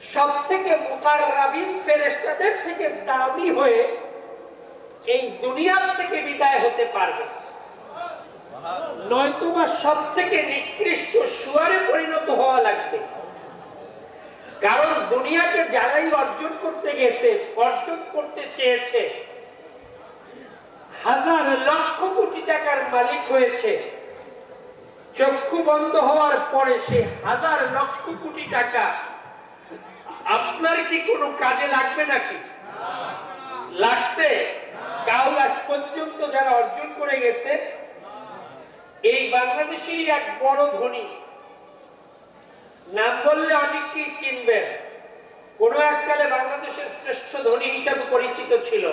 সব থেকে মোকাররাবিন ফেরেশতাদের থেকে দামি হয়ে এই দুনিয়ার থেকে বিদায় হতে পারবে। নয়তোবা সব থেকে নিকৃষ্ট সুয়ারে পরিণত হওয়া লাগবে। কারণ দুনিয়াকে যারাই অর্জন করতে গেছে, অর্জন করতে চেয়েছে, হাজার লক্ষ কোটি টাকার মালিক হয়েছে। চক্ষু বন্ধ হওয়ার পরে সে হাজার লক্ষ কোটি টাকা আপনার কি কোনো কাজে লাগবে নাকি? লাগছে? কাউ আজ পর্যন্ত যারা অর্জন করে গেছে, এই বাংলাদেশেরই এক বড় ধনী। নাম বললে অনেককেই চিনবেন। কোন এককালে বাংলাদেশের শ্রেষ্ঠ ধনী হিসাবে পরিচিত ছিল।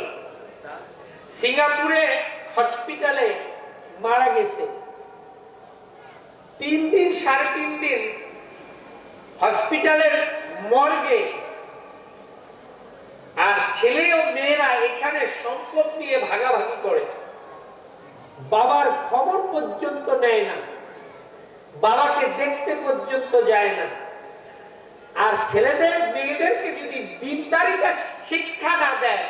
সিঙ্গাপুরে হসপিটালে মারা গেছে। তিন দিন, সাড়ে তিন দিন হসপিটালের মর্গে আর ছেলে ও মেয়েরা এখানে সম্পদ নিয়ে ভাগাভাগি করে। বাবার খবর পর্যন্ত নেয় না। বাবাকে দেখতে পর্যন্ত যায় না। আর ছেলেদের, মেয়েদেরকে যদি দিনদারিতা শিক্ষা না দেয়,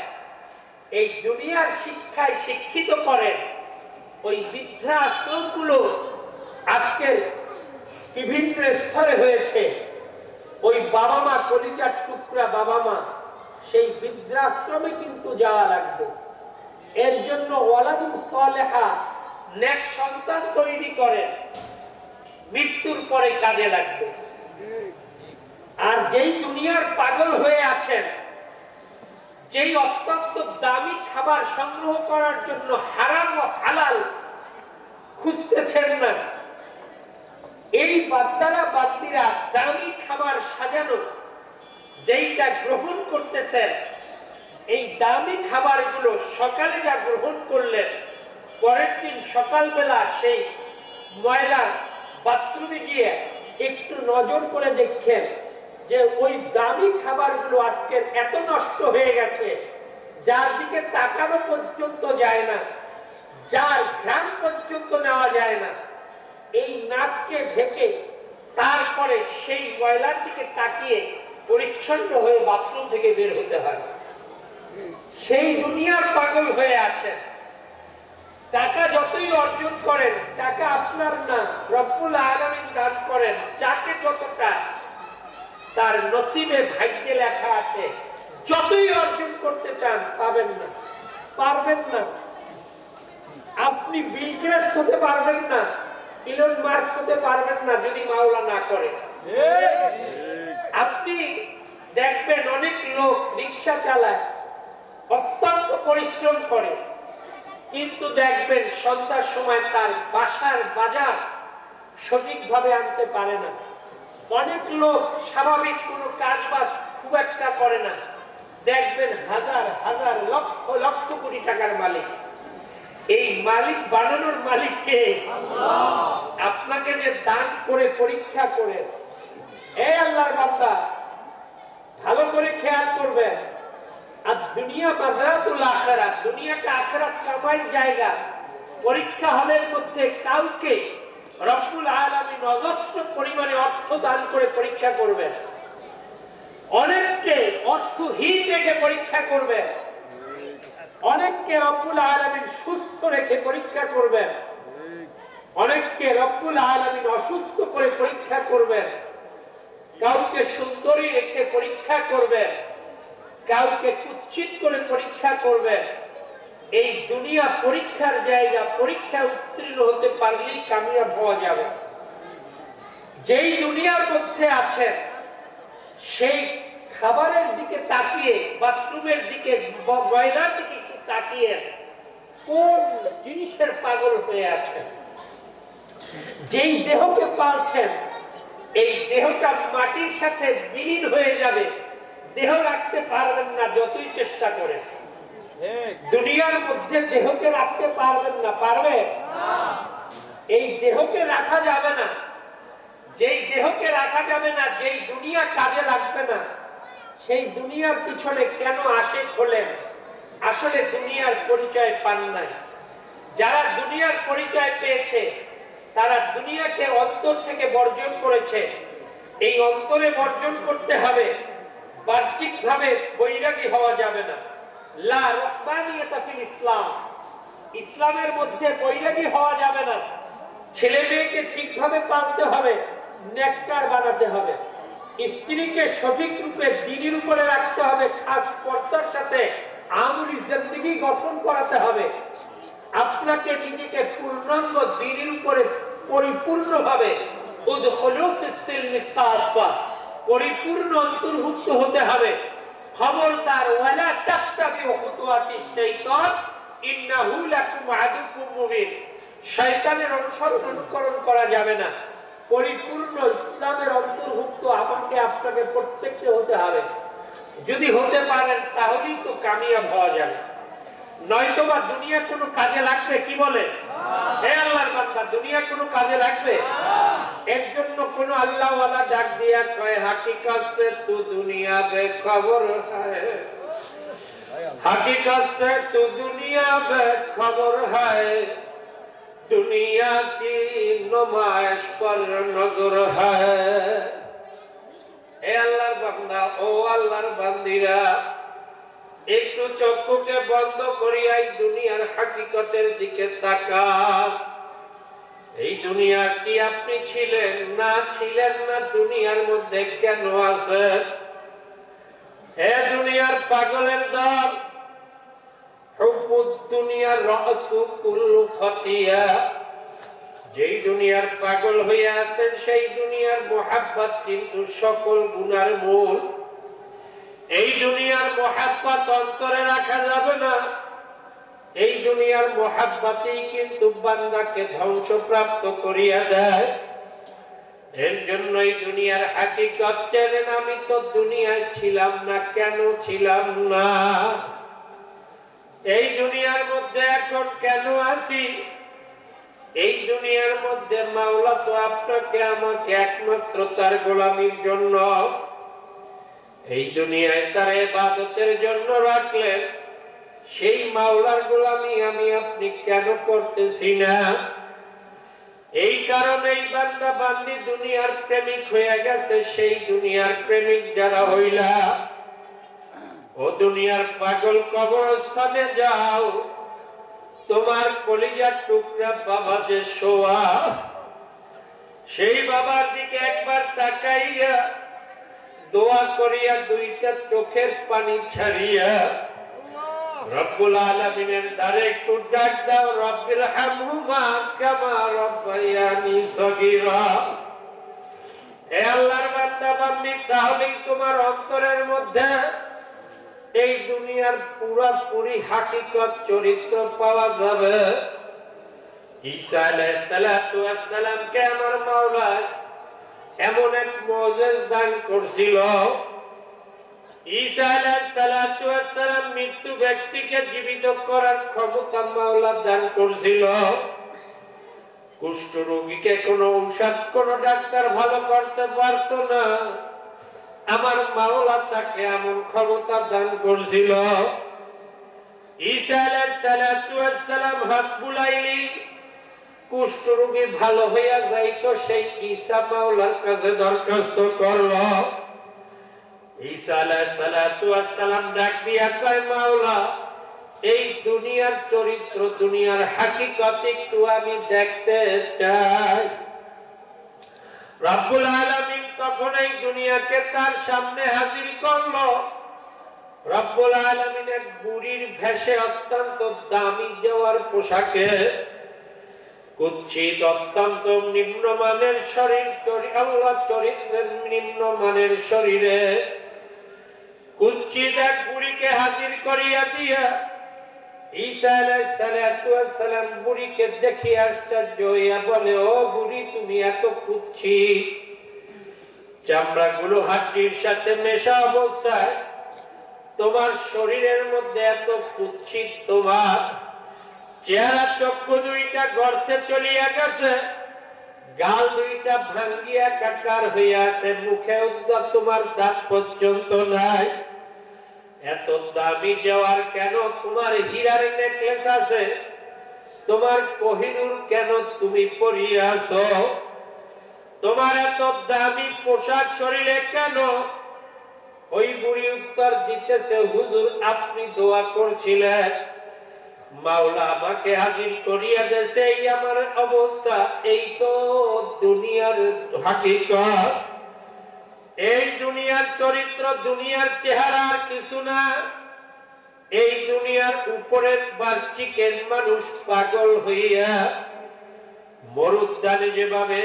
এই দুনিয়ার শিক্ষায় শিক্ষিত করেন। ওই বৃদ্ধা আশ্রমগুলো আজকের বিভিন্ন স্তরে হয়েছে। ওই বাবা মা কলিজার টুকরা বাবা মা সেই বৃদ্ধাশ্রমে কিন্তু যাওয়া লাগবে। এর জন্য ওয়ালাদুল সালেহা নেক সন্তান তৈরি করেন। মৃত্যুর পরে কাজে লাগবে। আর যেই দুনিয়ার পাগল হয়ে আছেন, যেই অত্যন্ত দামি খাবার সংগ্রহ করার জন্য হারাম ও হালাল খুঁজতেছেন না, এই বাদ্দারা বাদ্দিরা দামি খাবার সাজানো যেইটা গ্রহণ করতেছেন এই দামি খাবারগুলো সকালে যা গ্রহণ করলেন, পরের দিন সকালবেলা সেই ময়লার বাথরুমে গিয়ে একটু নজর করে দেখেন যে ওই দামি খাবারগুলো আজকের এত নষ্ট হয়ে গেছে, যার দিকে তাকানো পর্যন্ত যায় না, যার ঘ্রাম পর্যন্ত নেওয়া যায় না। এই নাককে ঢেকে তারপরে সেই ময়লার দিকে তাকিয়ে পরিচ্ছন্ন হয়ে বাথরুম থেকে বের হতে হয়। সেই দুনিয়ার পাগল হয়ে আছেন। টাকা যতই অর্জন করেন, টাকা আপনার না, রব্বুল আলমিন দান করেন, যাকে যতটা তার নসিবে ভাগ্যে লেখা আছে, যতই অর্জন করতে চান, পাবেন না। পারবেন না। আপনি বিলগ্রেস হতে পারবেন না, ইলন মার্কস হতে পারবেন না, যদি মাওলা না করে আপনি দেখবেন অনেক লোক রিক্সা চালায় অত্যন্ত পরিশ্রম করে। কিন্তু দেখবেন সন্ধ্যার সময় তার বাসার বাজার সঠিকভাবে আনতে পারে না। অনেক লোক স্বাভাবিক কোনো কাজ বাজ খুব একটা করে না। দেখবেন হাজার হাজার লক্ষ লক্ষ কোটি টাকার মালিক। এই মালিক বানানোর মালিককে আপনাকে যে দান করে পরীক্ষা করে এই আল্লাহর বান্দা, ভালো করে খেয়াল করবেন। আর দুনিয়া বাজারাতুল আখেরাত, দুনিয়াটা আখেরাত কামাই জায়গা। পরীক্ষা হলের মধ্যে কাউকে রব্বুল আলামিন অজস্র পরিমাণে অর্থ দান করে পরীক্ষা করবেন। অনেককে অর্থহীন রেখে পরীক্ষা করবেন। অনেককে রব্বুল আলামিন সুস্থ রেখে পরীক্ষা করবেন। অনেককে রব্বুল আলামিন অসুস্থ করে পরীক্ষা করবেন। কাউকে সুন্দরী রেখে পরীক্ষা করবেন, কাউকে কুচ্ছিত করে পরীক্ষা করবেন, এই দুনিয়া পরীক্ষার জায়গা, পরীক্ষা উত্তীর্ণ হতে পারলেই কামিয়াব হওয়া যাবে। যেই দুনিয়ার মধ্যে আছেন, সেই খাবারের দিকে তাকিয়ে, বাথরুমের দিকে, ময়লার দিকে তাকিয়ে কোন জিনিসের পাগল হয়ে আছেন? যেই দেহকে পালছেন এই দেহটা মাটির সাথে বিলীন হয়ে যাবে। দেহ রাখতে পারবেন না যতই চেষ্টা করেন। দুনিয়ার মধ্যে দেহকে রাখতে পারবেন না, পারবে? এই দেহকে রাখা যাবে না। যেই দেহকে রাখা যাবে না, যেই দুনিয়া কাজে লাগবে না, সেই দুনিয়ার পিছনে কেন আসে খোলেন? আসলে দুনিয়ার পরিচয় পান নাই। যারা দুনিয়ার পরিচয় পেয়েছে তারা দুনিয়াকে অন্তর থেকে বর্জন করেছে। এই অন্তরে বর্জন করতে হবে বাহ্যিক ভাবে বৈরাগী হওয়া যাবে না। লা ইসলাম। ইসলামের মধ্যে বৈরাগী হওয়া যাবে না। ছেলে মেয়েকে ঠিকভাবে পালতে হবে, নেককার বানাতে হবে। স্ত্রীকে সঠিক রূপে দিনের উপরে রাখতে হবে, খাস পর্দার সাথে আমলি জিন্দগি গঠন করাতে হবে। আপনাকে নিজেকে পূর্ণাঙ্গ দিনের উপরে পরিপূর্ণভাবে পরিপূর্ণ অন্তর্ভুক্ত হতে হবে। খবরদার, ওয়ালা তাত্তাবিউ খুতুওয়াতিশ শাইতান, ইন্নাহু লাকুম আদুকুম মুবিন। শয়তানের অনুসরণ করা যাবে না। পরিপূর্ণ ইসলামের অন্তর্ভুক্ত আমাকে আপনাকে প্রত্যেককে হতে হবে। যদি হতে পারেন, তাহলেই তো কামিয়াব হওয়া যাবে। নয়তোবা দুনিয়া কোন কাজে লাগবে কি বলে? হে আল্লাহর বান্দা কাজে লাগবে এর জন্য কোন আল্লাহ ওয়ালা ডাক দিয়া কয়, হাকিকত সে দুনিয়া বে খবর হাকিকত সে দুনিয়া বে খবর দুনিয়া কি নমাইশ পর নজর হায়? আল্লাহর বান্দা, ও আল্লাহর বান্দিরা একটু চক্ষুকে বন্ধ করিয়া এই দুনিয়ার হাকিকতের দিকে তাকা এই দুনিয়া কি আপনি ছিলেন? না ছিলেন না দুনিয়ার মধ্যে কেন আছেন? হে দুনিয়ার পাগলের দল। দুনিয়ার দুনিয়ার পাগল হইয়া আছেন, সেই দুনিয়ার মোহাব্বত কিন্তু সকল গুণার মূল। এই দুনিয়ার মোহাব্বত অন্তরে রাখা যাবে না। এই দুনিয়ার মোহাব্বতেই কিন্তু বান্দাকে ধ্বংসপ্রাপ্ত করিয়া দেয়। এর জন্যই দুনিয়ার হাকিকত চেনেন আমি তো দুনিয়ায় ছিলাম না, কেন ছিলাম না? এই দুনিয়ার মধ্যে এখন কেন আছি? এই দুনিয়ার মধ্যে মাওলা তো আপনাকে আমাকে একমাত্র তার গোলামির জন্য এই দুনিয়ায় তার এবাদতের জন্য রাখলেন সেই মাওলার গোলামি আমি আপনি কেন করতেছি না? এই কারণেই বান্দা বান্দি দুনিয়ার প্রেমিক হয়ে গেছে, সেই দুনিয়ার প্রেমিক যারা হইলা, ও দুনিয়ার পাগল কবরস্থানে যাও, তোমার কলিজার টুকরা বাবা যে শোয়া, সেই বাবার দিকে একবার তাকাইয়া দোয়া করিয়া দুইটা চোখের পানি ছাড়িয়া রব্বুল আলামিনের দ্বারে একটু ডাক দাও রব্বির হামহুমা কামা রব্বায়ানি সগীরা। হে আল্লাহর বান্দা বান্দি তাহলেই তোমার অন্তরের মধ্যে এই দুনিয়ার পুরাপুরি হাকিকত চরিত্র পাওয়া যাবে। ঈসা আলাইহিস সালাতু ওয়াস সালামকে আমার মাওলা এমন এক মজেজ দান করছিল মৃত্যু ব্যক্তিকে জীবিত করার ক্ষমতা মাওলা দান করছিল। কুষ্ঠ রোগীকে কোনো ঔষধ, কোনো ডাক্তার ভালো করতে পারতো না। আমার মাওলা তাকে এমন ক্ষমতা দান করছিল। সালাতু ওয়াস সালাম হাত বুলাইলি কুষ্ঠ রোগী ভালো হইয়া যাইতো, সেই ঈসা মাওলার কাছে দরখাস্ত করল। ঈসা ডাক দিয়া কয়, মাওলা, এই দুনিয়ার চরিত্র, দুনিয়ার হাকিকত একটু আমি দেখতে চাই। তখন এই দুনিয়াকে তার সামনে হাজির করল। রব্বুল আলামিন বুড়ির ভেসে অত্যন্ত দামি দেওয়ার পোশাকে কুচ্ছিত অত্যন্ত নিম্নমানের শরীর আল্লাহ চরিত্রের নিম্নমানের শরীরে কুচ্ছিত এক বুড়িকে হাজির করিয়া দিয়া বুড়ি, তুমি এত কুচ্ছি। চামড়াগুলো হাড্ডির সাথে মেশা অবস্থায়, তোমার শরীরের মধ্যে এত কুচ্ছিত তোমার চেহারা চক্ষু দুইটা গর্তে চলিয়া গেছে, গাল দুইটা ভাঙ্গিয়া কাকার হইয়া আছে। মুখে উদ্যা তোমার দাঁত পর্যন্ত নাই। এত দামি দেওয়ার কেন তোমার হীরার নেকলেস আছে? তোমার কোহিনুর কেন তুমি পরিয়াছ তোমার এত দামি পোশাক শরীরে কেন? ওই বুড়ি উত্তর দিতেছে, হুজুর, আপনি দোয়া করছিলেন। মাওলা আমাকে হাজির করিয়া দেছে এই আমার অবস্থা, এই তো দুনিয়ার হাকিকত। এই দুনিয়ার চরিত্র, দুনিয়ার চেহারা কিছু না। এই দুনিয়ার উপরের বার্চিকের মানুষ পাগল হইয়া মরুদ্যানে যেভাবে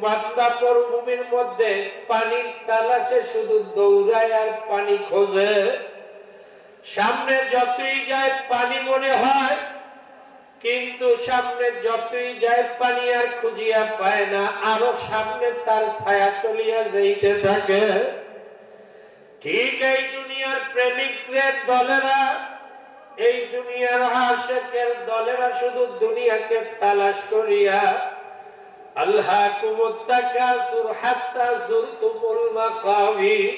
বান্দা মরুভূমির মধ্যে পানির তালাশে শুধু দৌড়ায় আর পানি খোঁজে সামনে যতই যায় পানি মনে হয়, কিন্তু সামনে যতই যায় পানি আর খুঁজিয়া পায় না, আরও সামনে তার ছায়া চলিয়া যাইতে থাকে। ঠিক এই দুনিয়ার প্রেমিকদের দলেরা, এই দুনিয়ার আশেকের দলেরা শুধু দুনিয়াকে তালাশ করিয়া, আল্লাহ কুমুত্তাকাসুর হাত্তা জুরতুমুল মাকাবির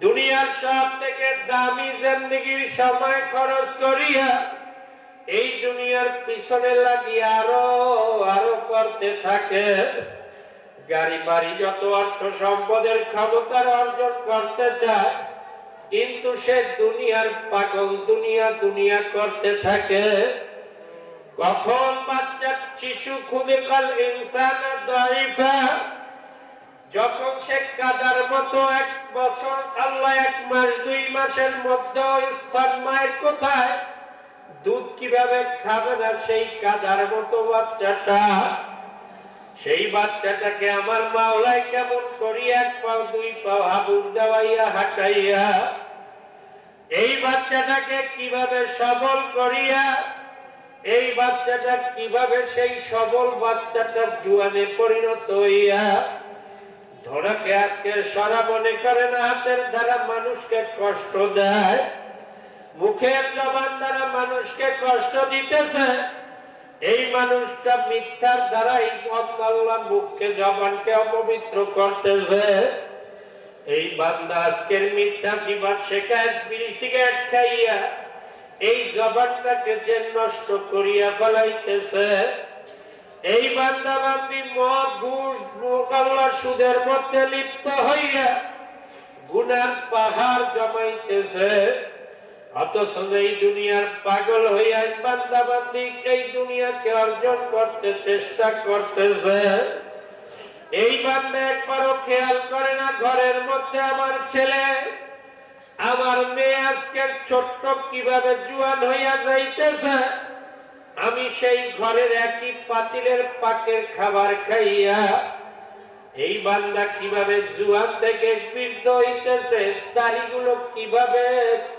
দুনিয়ার সব থেকে দামি জিন্দগির সময় খরচ করিয়া এই দুনিয়ার পিছনে লাগিয়ে আরও আরও করতে থাকে। গাড়ি, বাড়ি যত অর্থ সম্পদের ক্ষমতার অর্জন করতে চায়, কিন্তু সে দুনিয়ার পাগল দুনিয়া দুনিয়া করতে থাকে। কখন বাচ্চা, শিশু খুবই কাল ইনসান দাইফা যখন সে কাদার মতো এক বছর আল্লাহ এক মাস, দুই মাসের মধ্যে স্তন মায়ের কোথায়? দুধ কীভাবে খাবে না সেই কাদার মতো বাচ্চাটা? সেই বাচ্চাটাকে আমার মাওলায় কেমন করি এক পাও, দুই পাও হাবুর দেওয়াইয়া, হাঁটাইয়া? এই বাচ্চাটাকে কীভাবে সবল করিয়া, এই বাচ্চাটা কীভাবে সেই সবল বাচ্চাটার জুয়ানে পরিণত হইয়া? ধরাকে আজকে সরা মনে করে না, হাতের দ্বারা মানুষকে কষ্ট দেয়। মুখের জবান দ্বারা মানুষকে কষ্ট দিতেছে। এই মানুষটা মিথ্যার দ্বারাই আল্লাহ মুখকে, জবানকে অপবিত্র করতেছে। এই বান্দা আজকের মিথ্যা জীবন শেখায়, বিড়ি সিগারেট খাইয়া এই জবানটাকে যে নষ্ট করিয়া ফেলাইতেছে। এই বান্দা বান্দি মদ ঘুষ মোকাল্লা সুদের মধ্যে লিপ্ত হইয়া গুনার পাহাড় জমাইতেছে। অথচ এই দুনিয়ার পাগল হইয়া বান্দা বান্দি এই দুনিয়াকে অর্জন করতে চেষ্টা করতেছে। এই বান্দা একবারও খেয়াল করে না, ঘরের মধ্যে আমার ছেলে, আমার মেয়ে আজকে ছোট্ট কীভাবে জুয়ান হইয়া যাইতেছে? আমি সেই ঘরের একই পাতিলের পাকের খাবার খাইয়া, এই বান্দা কীভাবে জুয়ান থেকে বৃদ্ধ হইতেছে, দাড়িগুলো কীভাবে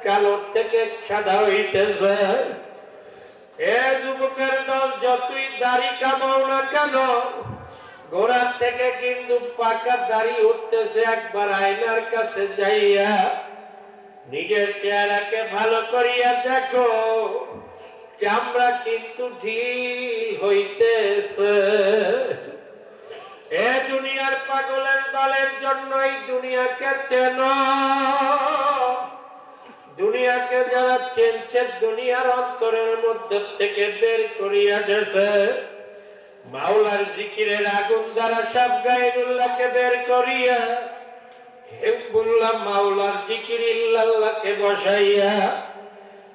কালোর থেকে সাদা হইতেছে? এ যুবকের দল যতই দাড়ি কামাও না কেন গোড়ার থেকে কিন্তু পাকা দাড়ি উঠতেছে একবার আয়নার কাছে যাইয়া, নিজের চেহারাকে ভালো করিয়া দেখো। চামড়া কিন্তু ঢিল হইতেছে। এ দুনিয়ার পাগলের দলের জন্যই দুনিয়াকে চেন। দুনিয়াকে যারা চেনছে, দুনিয়ার অন্তরের মধ্যে থেকে বের করিয়া গেছে। মাওলার জিকিরের আগুন দ্বারা সব গায়রুল্লাহকে বের করিয়া হেবুল্লাহ মাওলার জিকির ইল্লাল্লাহকে বসাইয়া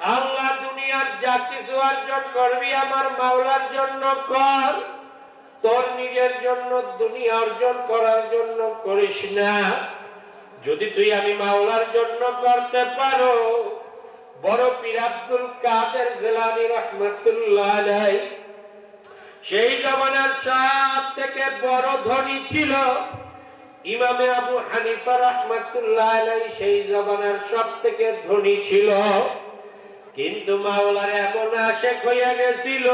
আল্লাহ দুনিয়ার যা কিছু অর্জন করবি আমার মাওলার জন্য কর। তোর নিজের জন্য দুনিয়া অর্জন করার জন্য করিস না। যদি তুই আমি মাওলার জন্য করতে পারো, বড় পীর আব্দুল কাদের জেলানি রহমতুল্লাহ সেই জমানার সব থেকে বড় ধনী ছিল ইমামে আবু হানিফা রহমতুল্লাহ সেই জমানার সব থেকে ধনী ছিল। কিন্তু মাওলার এমন আশেক হইয়া গেছিল,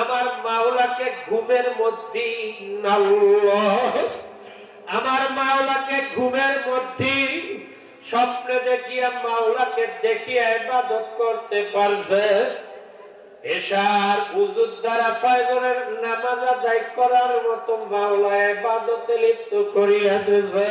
আমার মাওলাকে ঘুমের মধ্যে আমার মাওলাকে ঘুমের মধ্যে স্বপ্নে দেখিয়া মাওলাকে দেখিয়া ইবাদত করতে পারছে। এশার উজুর দ্বারা ফাইজরের নামাজ আদায় করার মতো মাওলা ইবাদতে লিপ্ত করিয়া দিয়েছে।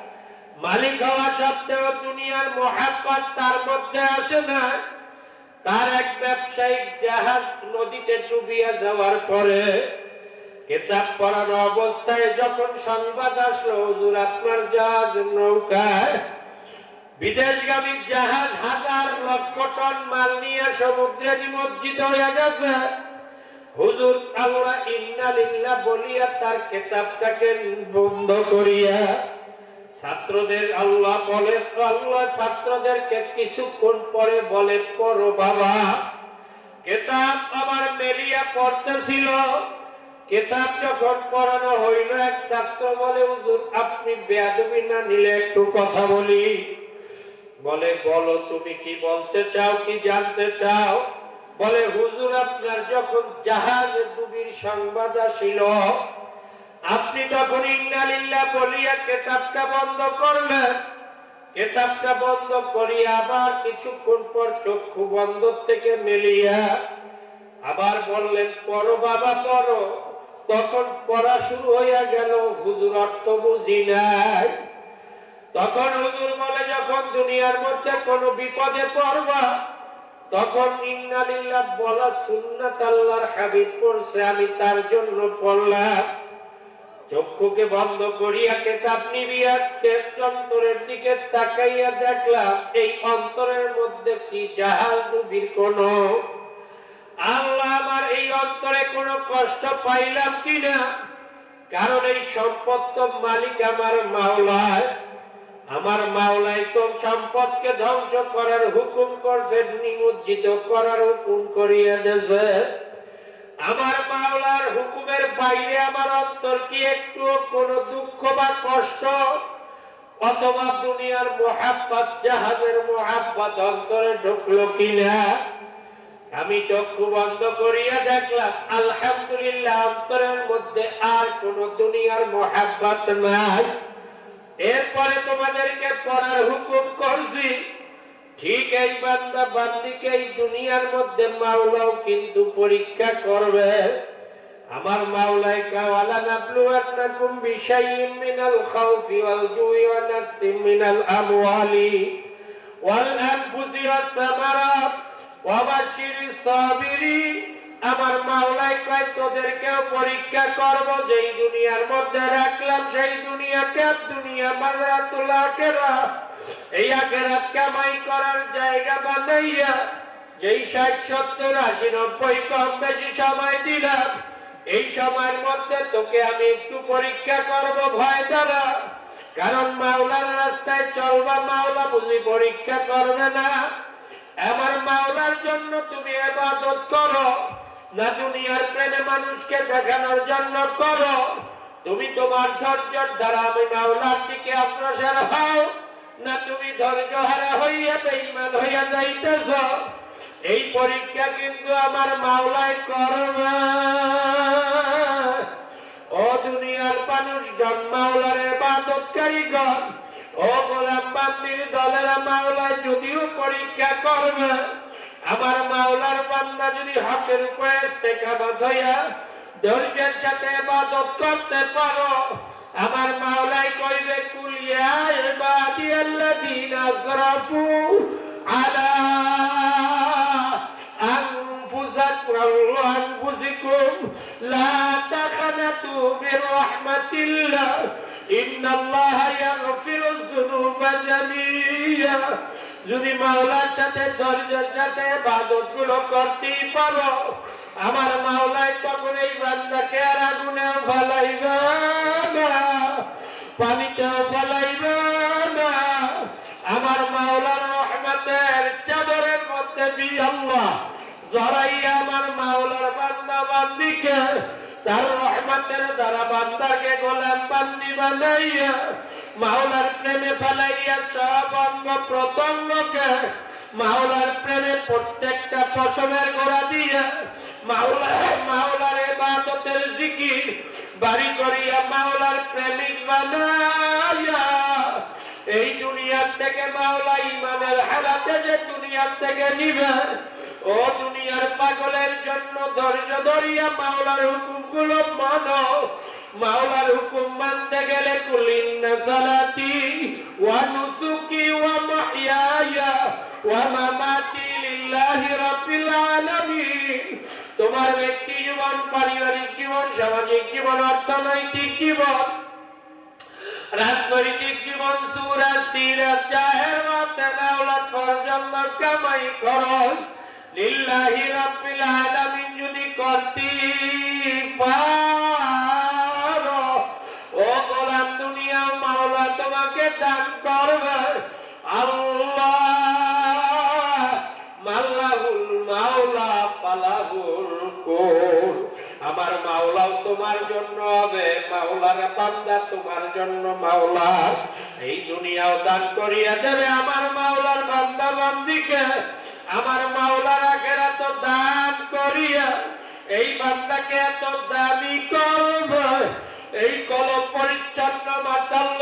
মালিক হওয়া সত্ত্বেও দুনিয়ার মহাব্বত তার মধ্যে আসে না। তার এক ব্যবসায়িক জাহাজ নদীতে ডুবিয়া যাওয়ার পরে কেতাব পড়ানো অবস্থায় যখন সংবাদ আসলো, হুজুর, আপনার জাহাজ নৌকায় বিদেশগামী জাহাজ হাজার লক্ষ টন মাল নিয়ে সমুদ্রে নিমজ্জিত হয়ে গেছে। হুজুর, আল্লাহ ইন্নালিল্লাহ বলিয়া তার কেতাবটাকে বন্ধ করিয়া ছাত্রদের আল্লাহ বলে, আল্লাহ ছাত্রদেরকে কিছুক্ষণ পরে বলে, পড়ো বাবা, কেতাব আবার মেলিয়া পড়তেছিল। কেতাব যখন পড়ানো হইল, এক ছাত্র বলে, হুজুর, আপনি বেয়াদবি না নিলে একটু কথা বলি। বলে, বলো, তুমি কি বলতে চাও, কি জানতে চাও? বলে, হুজুর, আপনার যখন জাহাজ ডুবির সংবাদ আসিল আপনি তখন ইন্নালিল্লাহ বলিয়া কেতাবটা বন্ধ করলেন। কেতাবটা বন্ধ করিয়া আবার কিছুক্ষণ পর চক্ষু বন্ধ থেকে মেলিয়া আবার বললেন, পড়ো বাবা, পড়ো। তখন পড়া শুরু হইয়া গেল, হুজুর অর্থ বুঝি নাই। তখন হুজুর বলে, যখন দুনিয়ার মধ্যে কোনো বিপদে পড়বা, তখন ইন্নালিল্লাহ বলা সুন্নাত আল্লাহর হাবিব পড়ছে, আমি তার জন্য পড়লাম। চক্ষুকে বন্ধ করিয়া কেতাব নিবিয়া অন্তরের দিকে তাকাইয়া দেখলাম, এই অন্তরের মধ্যে কি জাহাজ ডুবির কোন? আল্লাহ আমার এই অন্তরে কোনো কষ্ট পাইলাম কিনা? কারণ এই সম্পদ তো মালিক আমার মাওলায়। আমার মাওলাই তো সম্পদকে ধ্বংস করার হুকুম করছে, নিমজ্জিত করার হুকুম করিয়া দিয়েছে। আমার মাওলার হুকুমের বাইরে আমার অন্তর কি একটু কোনো দুঃখ বা কষ্ট? অথবা দুনিয়ার মোহাব্বত, জাহাজের মোহাব্বত অন্তরে ঢুকলো কিনা? আমি চক্ষু বন্ধ করিয়া দেখলাম, আলহামদুলিল্লাহ অন্তরের মধ্যে আর কোন দুনিয়ার মোহাব্বত নাই। এরপরে তোমাদেরকে পড়ার হুকুম করছি ঠিক এই বান্দা বান্দিকে এই দুনিয়ার মধ্যে মাওলাও কিন্তু পরীক্ষা করবে। আমার মাওলাই কাওয়ালা নাবলু আন্নাকুম বিশাইয়্যিন মিনাল খাউফি ওয়াল জুই ওয়া নাকসিম মিনাল আমওয়ালি ওয়াল আনফুসি ওয়াস সামারাত ওয়া বাশশিরিস সাবিরিন। আমার মাওলাই কয়, তোদেরকেও পরীক্ষা করব, যেই দুনিয়ার মধ্যে রাখলাম, সেই দুনিয়াকে দুনিয়া মারাতুল আখিরা এই আখেরাত কামাই করার জায়গা বানাইয়া যেই ষাট, সত্তর, আশি, নব্বই, কম বেশি সময় দিলাম, এই সময়ের মধ্যে তোকে আমি একটু পরীক্ষা করব, ভয় দ্বারা কারণ মাওলার রাস্তায় চলবা মাওলা বুঝি পরীক্ষা করবে না। আমার মাওলার জন্য তুমি এবাদত করো। না দুনিয়ার প্রেমে মানুষকে দেখানোর জন্য করো। তুমি তোমার ধৈর্যের দ্বারা আমি মাওলার দিকে অগ্রসর হও। না তুমি ধৈর্য হারা হইয়া বেঈমান হইয়া যাইতেছ। এই পরীক্ষা কিন্তু আমার মাওলায় করবে ও দুনিয়ার মানুষ জন্মাওলার এবাদতকারীগণ ও গোলাম বান্দির দলের মাওলায় যদিও পরীক্ষা করবে আমার মাওলার বান্দা যদি হকের উপরে ইস্তেকামত হইয়া ধৈর্যের সাথে ইবাদত করতে পারো, আমার মাওলাই কইবে কুলিয়া ইবাদি আল্লাযীনা আসরাফু আলা লা তাখনাতু মির রাহমাতিল্লাহ ইন্নাল্লাহা ইয়াগফিরুয যুনুবা জামিয়া। যদি মাওলার সাথে, ধৈর্যের সাথে ইবাদতগুলো করতেই পারো, আমার মাওলায় তখন এই বান্দাকে আর আগুনে ফলাইবে না, পানিতেও ফলাইবে না। আমার মাওলার রহমতের চাদরের মধ্যে বান্দিকে, তার রহমতের দ্বারা বান্দাকে গোলাম বান্দি বানাইয়া, মাওলার প্রেমে ফেলাইয়া সব অঙ্গ প্রত্যঙ্গকে মাওলার প্রেমে প্রত্যেকটা পশমের গোড়া দিয়া মাওলা, মাওলার এবাদতের জিকির বাড়ি করিয়া মাওলার প্রেমিক বানাইয়া, এই দুনিয়ার থেকে মাওলা ইমানের হারাতে যে দুনিয়ার থেকে নিবে ও দুনিয়ার পাগলের জন্য ধৈর্য ধরিয়া মাওলার হুকুমগুলো মানো। মাওলার হুকুম মানতে গেলে কুলিন সালাতি ওয়া নুসুকি ওয়া মাহইয়ায়া ওয়া মামাতি লিল্লাহি রাব্বিল আলামিন। তোমার ব্যক্তি জীবন, পারিবারিক জীবন, সামাজিক জীবন, অর্থনৈতিক জীবন, রাজনৈতিক জীবন সুরা সিরাত, জাহের মাতে মাওলাত পর্যন্ত কামাই খরচ লিল্লাহি রাব্বিল আলামিন যদি করতে পারো, ও গোলাম দুনিয়া মাওলা তোমাকে দান করবে। আল্লাহ মাল্লাহুল মাওলা পালাহুল কোল। আমার মাওলাও তোমার জন্য হবে, মাওলার বান্দা তোমার জন্য মাওলা। এই দুনিয়াও দান করিয়া দেবে আমার মাওলার বান্দা বান্দিকে আমার মাওলার আখেরা তো দান করিয়া, এই বান্দাকে এত দামি কলব এই কলম পরিচ্ছন্ন মাতাল্লা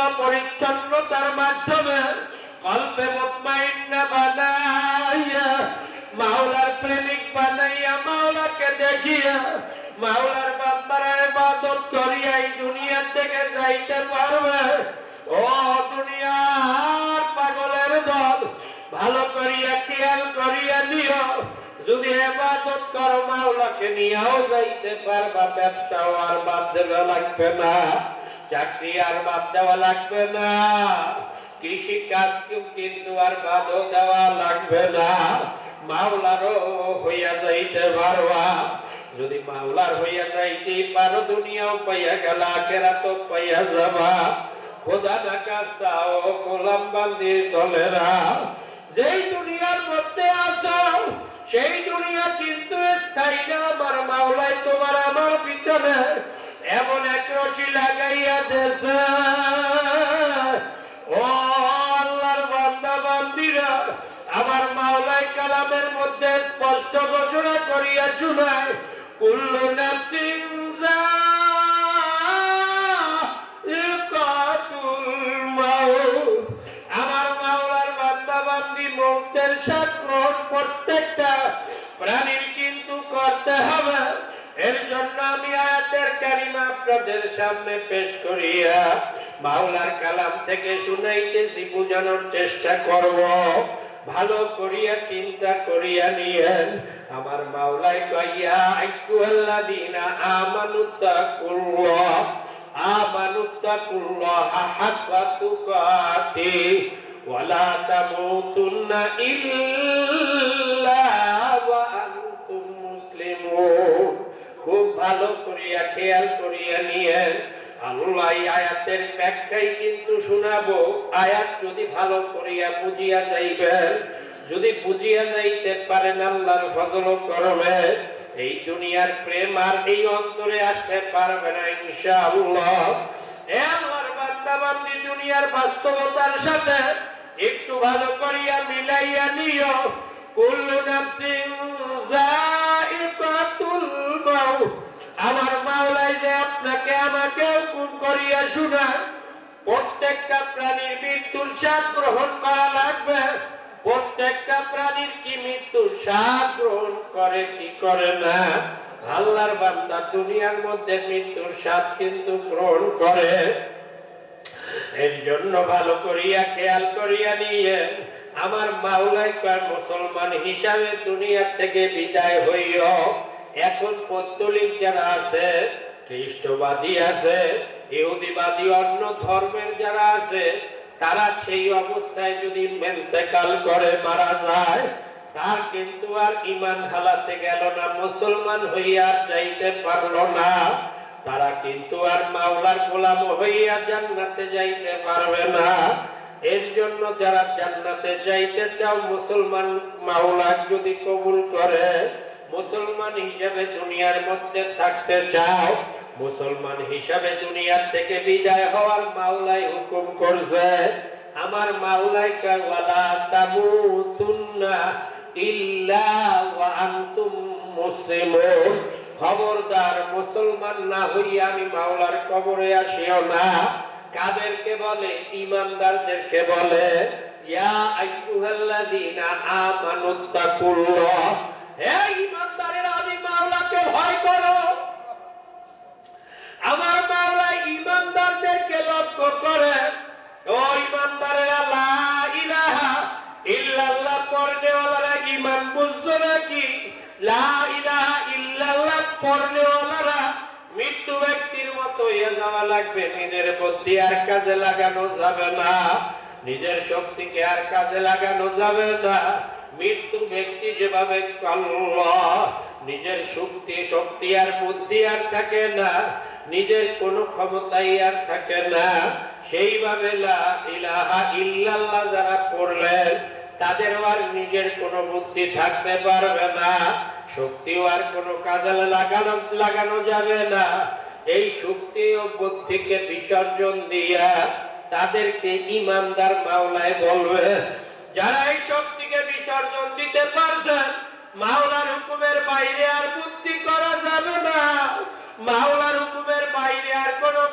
নিয়েও যাইতে পারবা, ব্যবসাও আর বাদ দেওয়া লাগবে না, চাকরি আর বাদ দেওয়া লাগবে না কৃষি কাজ কিন্তু আর বাদও দেওয়া লাগবে না, মাওলারও হইয়া যাইতে পারবা, যদি মাওলার হইয়া যাইতে পারো, দুনিয়াও পাইয়া গেল আখেরা তো পাইয়া যাবা, খোদা না কাস্তাও গোলাম বান্দির তলেরা যেই দুনিয়ার মধ্যে আছো সেই দুনিয়া কিন্তু স্থায়ী না, আমার মাওলাই তোমার আমার পিছনে এমন এক রশি লাগাইয়া দেশে ও আল্লাহর বান্দা, বান্দিরা, আমার মাওলাই কালামের মধ্যে স্পষ্ট ঘোষণা করিয়া শুনায় কুল্লু নাফসিন প্রত্যেকটা প্রাণীর কিন্তু করতে হবে। এর জন্য আমি আয়াতের কারিমা আপনাদের সামনে পেশ করিয়া মাওলার কালাম থেকে শুনাইতেছি, বোঝানোর চেষ্টা করব। ভালো করিয়া চিন্তা করিয়া নিয়েন। আমার মাওলাই কইয়া আইকুয়াল্লাযিনা আমানুত্তাকুল্লাহ আমানুত্তাকুল্লাহ হাক্কা তুকাতি। ওয়ালা তামুতুন্না ইল্লা ওয়া আনতুম মুসলিমুন খুব ভালো করিয়া খেয়াল করিয়া নিয়ে আল্লাহ আয়াতের ব্যাখ্যাই কিন্তু শোনাবো। আয়াত যদি ভালো করিয়া বুঝিয়া যাইবেন, যদি বুঝিয়া যাইতে পারেন আল্লাহর ফজল করবে এই দুনিয়ার প্রেম আর এই অন্তরে আসতে পারবে না ইনশাআল্লাহ। এ আল্লাহর বান্দাবান্দি দুনিয়ার বাস্তবতার সাথে একটু ভালো করিয়া মিলাইয়া নিও। কুল্লু নাফসিন আমার মাওলাই যে আপনাকে আমাকে হুকুম করিয়া শোনায়, প্রত্যেকটা প্রাণীর মৃত্যুর স্বাদ গ্রহণ করা লাগবে। প্রত্যেকটা প্রাণীর কি মৃত্যুর স্বাদ গ্রহণ করে, কি করে না? আল্লাহর বান্দা দুনিয়ার মধ্যে মৃত্যুর স্বাদ কিন্তু গ্রহণ করে। এর জন্য ভালো করিয়া খেয়াল করিয়া নিয়ে আমার মাওলাই মুসলমান হিসাবে দুনিয়া থেকে বিদায় হইও। এখন পত্তলিক যারা আছে, খ্রিস্টবাদী আছে, ইহুদিবাদী, অন্য ধর্মের যারা আছে, তারা সেই অবস্থায় যদি মেন্তেকাল করে মারা যায়, তার কিন্তু আর ইমান হালাতে গেল না, মুসলমান হইয়া যাইতে পারল না। তারা কিন্তু আর মাওলার গোলাম হইয়া জান্নাতে যাইতে পারবে না। এর জন্য যারা জান্নাতে যাইতে চাও, মুসলমান মাওলা যদি কবুল করে, মুসলমান হিসেবে দুনিয়ার মধ্যে থাকতে চাও, মুসলমান হিসাবে দুনিয়ার থেকে বিদায় হওয়ার মাওলাই হুকুম করছে, আমার মাওলাই কাওয়ালা তামুতুন্না ইল্লা ওয়া আনতুম মুসলিমুন। খবরদার মুসলমান না হইয়া আমি মাওলার কবরে আসিও না। কাদেরকে বলে? ইমানদারদেরকে বলে, ইয়া আইয়ুহাল্লাযীনা হে ইমানদারেরা, আমি মাওলাকে ভয় করো। আমার মাওলা ইমানদারদেরকে লক্ষ্য করে। ও ইমানদারেরা, লা মৃত্যু ব্যক্তির মতো হয়ে যাওয়া লাগবে। নিজের বুদ্ধি আর কাজে লাগানো যাবে না। নিজের শক্তিকে আর কাজে লাগানো যাবে না। মৃত্যু ব্যক্তি যেভাবে নিজের শক্তি শক্তি আর বুদ্ধি আর থাকে না। নিজের কোনো ক্ষমতাই আর থাকে না। সেইভাবে ইলাহা ইল্লাল্লাহ যারা পড়লেন তাদের আর নিজের কোনো বুদ্ধি থাকতে পারবে না। শক্তিও আর কোনো কাজে লাগানো লাগানো যাবে না। এই শক্তি ও বুদ্ধিকে বিসর্জন দিয়া তাদেরকে ইমানদার মাওলায় বলবে, যারা এই শক্তিকে বিসর্জন দিতে পারছেন মাওলার হুকুমের বাইরে আর বুদ্ধি করা যাবে না। মাওলার হুকুমের বাইরে আর কোনো